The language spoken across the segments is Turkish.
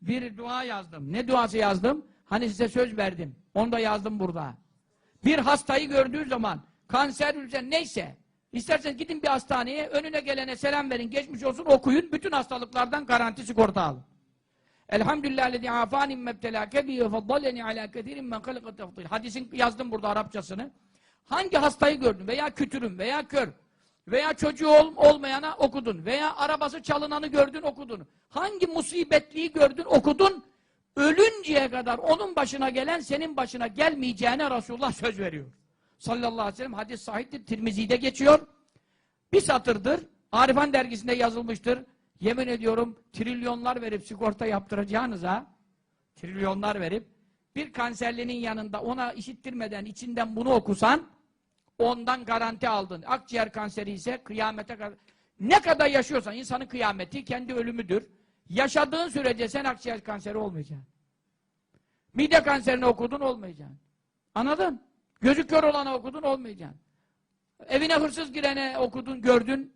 bir dua yazdım. Ne duası yazdım? Hani size söz verdim. Onu da yazdım burada. Bir hastayı gördüğü zaman kanser, ülser neyse isterseniz gidin bir hastaneye önüne gelene selam verin, geçmiş olsun okuyun. Bütün hastalıklardan garanti sigorta alın. Elhamdülillahillezî afâni mebtelâke bihi ve faddaleni alâ kethirin. Hadisin yazdım burada Arapçasını. Hangi hastayı gördün veya kütürüm veya kör veya çocuğu ol, olmayana okudun veya arabası çalınanı gördün okudun. Hangi musibetliği gördün okudun. Ölünceye kadar onun başına gelen senin başına gelmeyeceğine Resulullah söz veriyor. Sallallahu aleyhi ve sellem hadis sahiptir. Tirmizi'de geçiyor. Bir satırdır. Arifan dergisinde yazılmıştır. Yemin ediyorum trilyonlar verip sigorta yaptıracağınıza trilyonlar verip bir kanserlinin yanında ona işittirmeden içinden bunu okusan ondan garanti aldın. Akciğer kanseri ise kıyamete kadar ne kadar yaşıyorsan insanın kıyameti kendi ölümüdür. Yaşadığın sürece sen akciğer kanseri olmayacaksın. Mide kanserini okudun olmayacaksın. Anladın? Gözü kör olana okudun olmayacaksın. Evine hırsız girene okudun, gördün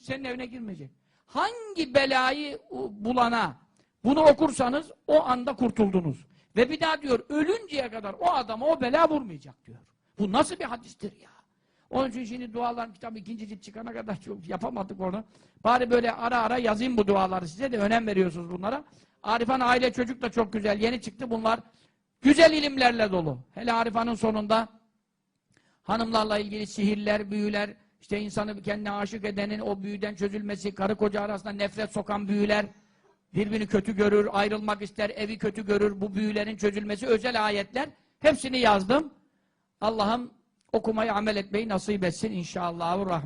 senin evine girmeyecek. Hangi belayı bulana bunu okursanız o anda kurtuldunuz. Ve bir daha diyor ölünceye kadar o adama o bela vurmayacak diyor. Bu nasıl bir hadistir ya? Onun için şimdi duaların kitabı ikinci cilt çıkana kadar çok yapamadık onu. Bari böyle ara ara yazayım bu duaları size de önem veriyorsunuz bunlara. Arifan aile çocuk da çok güzel. Yeni çıktı bunlar. Güzel ilimlerle dolu. Hele Arifan'ın sonunda hanımlarla ilgili sihirler, büyüler, işte insanı kendine aşık edenin o büyüden çözülmesi, karı koca arasında nefret sokan büyüler, birbirini kötü görür, ayrılmak ister, evi kötü görür, bu büyülerin çözülmesi, özel ayetler. Hepsini yazdım. Allah'ım okumayı, amel etmeyi nasip etsin inşallahurrahman.